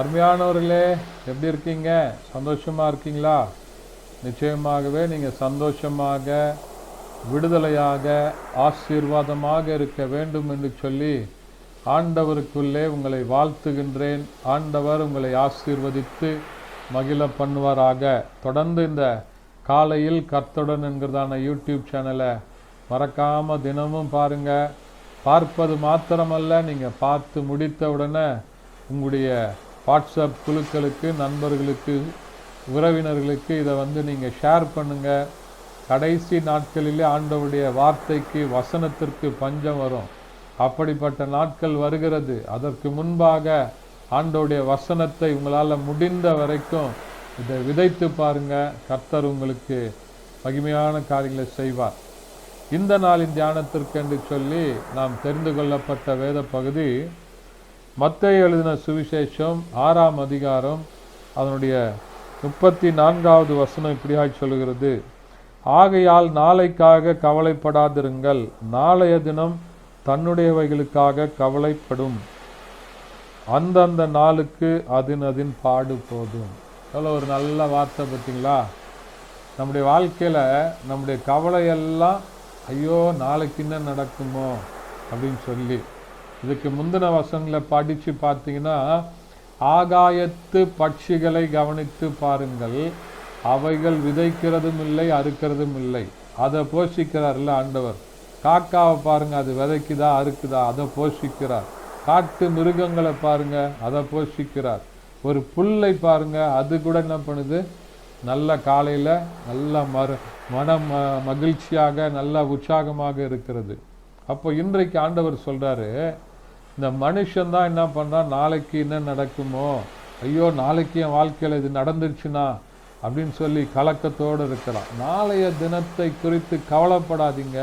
அருமையானவர்களே எப்படி இருக்கீங்க? சந்தோஷமாக இருக்கீங்களா? நிச்சயமாகவே நீங்கள் சந்தோஷமாக விடுதலையாக ஆசீர்வாதமாக இருக்க வேண்டும் என்று சொல்லி ஆண்டவருக்குள்ளே உங்களை வாழ்த்துகின்றேன். ஆண்டவர் உங்களை ஆசீர்வதித்து மகிழ பண்ணுவாராக. தொடர்ந்து இந்த காலையில் கர்த்துடன் என்கிறதான யூடியூப் சேனலை மறக்காம தினமும் பாருங்கள் பார்ப்பது மாத்திரமல்ல நீங்கள் பார்த்து முடித்த உடனே உங்களுடைய வாட்ஸ்அப் குழுக்களுக்கு நண்பர்களுக்கு உறவினர்களுக்கு இதை வந்து நீங்கள் ஷேர் பண்ணுங்கள் கடைசி நாட்களிலே ஆண்டவருடைய வார்த்தைக்கு வசனத்திற்கு பஞ்சம் வரும். அப்படிப்பட்ட நாட்கள் வருகிறது. அதற்கு முன்பாக ஆண்டவுடைய வசனத்தை உங்களால் முடிந்த வரைக்கும் இதை விதைத்து பாருங்க. கர்த்தர் உங்களுக்கு மகிமையான காரியங்களை செய்வார். இந்த நாளின் தியானத்திற்கு என்று சொல்லி நாம் தெரிந்து கொள்ளப்பட்ட வேத பகுதி மத்தை எழுதின சுவிசேஷம் ஆறாம் அதிகாரம் அதனுடைய முப்பத்தி நான்காவது வசனம் இப்படியாக சொல்கிறது ஆகையால் நாளைக்காக கவலைப்படாதிருங்கள். நாளைய தினம் தன்னுடையவைகளுக்காக கவலைப்படும். அந்தந்த நாளுக்கு அதின் அதின் பாடு போதும். எவ்வளோ ஒரு நல்ல வார்த்தை பார்த்தீங்களா? நம்முடைய வாழ்க்கையில் நம்முடைய கவலையெல்லாம் ஐயோ நாளைக்கு என்ன நடக்குமோ அப்படின்னு சொல்லி இதுக்கு முந்தின வசங்களை படித்து பார்த்தீங்கன்னா ஆகாயத்து பட்சிகளை கவனித்து பாருங்கள். அவைகள் விதைக்கிறதும் இல்லை அறுக்கிறதும் இல்லை. அதை போஷிக்கிறார்ல ஆண்டவர். காக்காவை பாருங்கள் அது விதைக்குதா அறுக்குதா அதை போஷிக்கிறார். காட்டு மிருகங்களை பாருங்கள் அதை போஷிக்கிறார். ஒரு புல்லை பாருங்கள் அது கூட என்ன பண்ணுது? நல்ல காலையில் நல்ல மறு மனம் மகிழ்ச்சியாக நல்ல உற்சாகமாக இருக்கிறது. அப்போ இன்றைக்கு ஆண்டவர் சொல்கிறாரு இந்த மனுஷன் தான் என்ன பண்ணுறான் நாளைக்கு என்ன நடக்குமோ ஐயோ நாளைக்கு என் வாழ்க்கையில் இது நடந்துருச்சுன்னா அப்படின்னு சொல்லி கலக்கத்தோடு இருக்கிறான். நாளைய தினத்தை குறித்து கவலைப்படாதீங்க.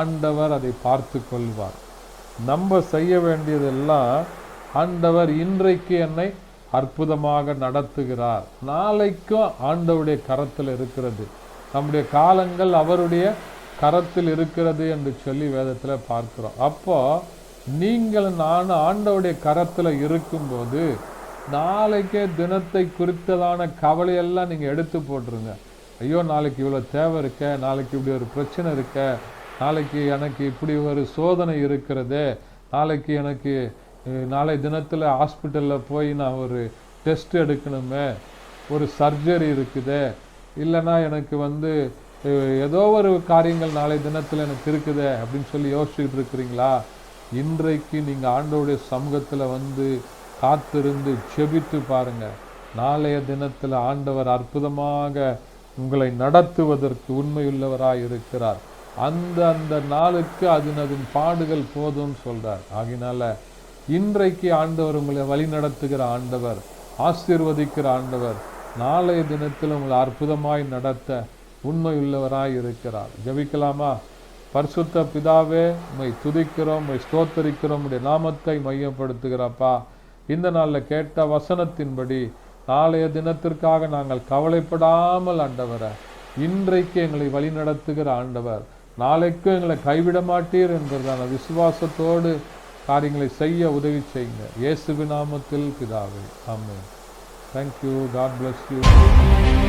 ஆண்டவர் அதை பார்த்து கொள்வார். நம்ம செய்ய வேண்டியதெல்லாம் ஆண்டவர் இன்றைக்கு என்னை அற்புதமாக நடத்துகிறார். நாளைக்கும் ஆண்டவருடைய கரத்தில் இருக்கிறது. நம்முடைய காலங்கள் அவருடைய கரத்தில் இருக்கிறது என்று சொல்லி வேதத்தில் பார்க்கிறோம். அப்போது நீங்கள் நான் ஆண்டவுடைய கரத்தில் இருக்கும்போது நாளைக்கே தினத்தை குறித்ததான கவலையெல்லாம் நீங்கள் எடுத்து போட்டுருங்க. ஐயோ நாளைக்கு இவ்வளோ தேவை இருக்க நாளைக்கு இப்படி ஒரு பிரச்சனை இருக்க நாளைக்கு எனக்கு இப்படி ஒரு சோதனை இருக்கிறது நாளைக்கு எனக்கு நாளை தினத்தில் ஹாஸ்பிட்டலில் போய் நான் ஒரு டெஸ்ட் எடுக்கணுமே ஒரு சர்ஜரி இருக்குது இல்லைன்னா எனக்கு வந்து ஏதோ ஒரு காரியங்கள் நாளை தினத்தில் எனக்கு இருக்குது அப்படின்னு சொல்லி யோசிச்சுட்டு இருக்கிறீங்களா? இன்றைக்கு நீங்கள் ஆண்டோடைய சமூகத்தில் வந்து காத்திருந்து செபித்து பாருங்கள் நாளைய தினத்தில் ஆண்டவர் அற்புதமாக உங்களை நடத்துவதற்கு உண்மையுள்ளவராக இருக்கிறார். அந்த அந்த நாளுக்கு அதன் அதன் பாடுகள் போதும்னு சொல்கிறார் ஆகினால இன்றைக்கு ஆண்டவர் உங்களை வழி நடத்துகிற ஆண்டவர் ஆசீர்வதிக்கிற ஆண்டவர் நாளைய தினத்தில் உங்களை அற்புதமாய் நடத்த உண்மையுள்ளவராய் இருக்கிறார். ஜெபிக்கலாமா? பரிசுத்த பிதாவே உம்மை துதிக்கிறோம் உம்மை ஸ்தோத்தரிக்கிறோம் உடைய நாமத்தை மையப்படுத்துகிறப்பா இந்த நாளில் கேட்ட வசனத்தின்படி நாளைய தினத்திற்காக நாங்கள் கவலைப்படாமல் ஆண்டவரை இன்றைக்கு எங்களை வழிநடத்துகிற ஆண்டவர். நாளைக்கும் எங்களை கைவிட மாட்டீர் என்பதான விசுவாசத்தோடு காரியங்களை செய்ய உதவி செய்யுங்க. இயேசு நாமத்தில் பிதாவே. ஆமே தேங்க்யூ காட் பிளஸ் யூ